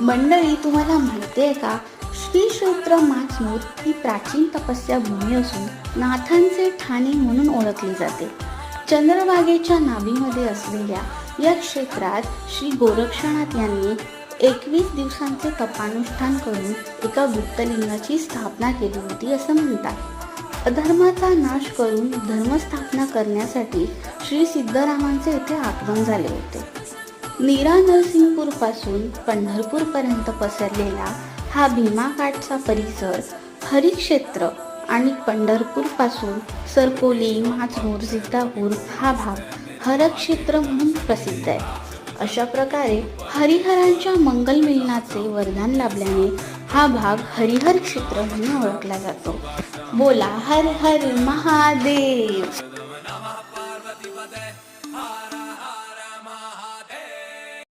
मंडळी तुम्हाला माहिती आहे का? श्री क्षेत्र माचमूर ही प्राचीन तपस्या भूमी असून नाथांचे ठाणे म्हणून ओळखली जाते. चंद्रभागेच्या नाभीमध्ये असलेल्या या क्षेत्रात श्री गोरक्षनाथ यांनी एकवीस दिवसांचे तपानुष्ठान करून एका गुप्तलिंगाची स्थापना केली होती असं म्हणतात. अधर्माचा नाश करून धर्मस्थापना करण्यासाठी श्री सिद्धरामांचे येथे आगमन झाले होते. नीरा नरसिंगपूरपासून पंढरपूर पर्यंत पसरलेला हा भीमाघाटचा परिसर हरिक्षेत्र आणि पंढरपूरपासून सरकोली माचमूर सिद्धापूर हा भाग हरक्षेत्र म्हणून प्रसिद्ध आहे. अशा प्रकारे हरिहरांच्या मंगल मिलनाचे वरदान लाभल्याने हा भाग हरिहर क्षेत्र म्हणून ओळखला जातो. बोला हर हर महादेव.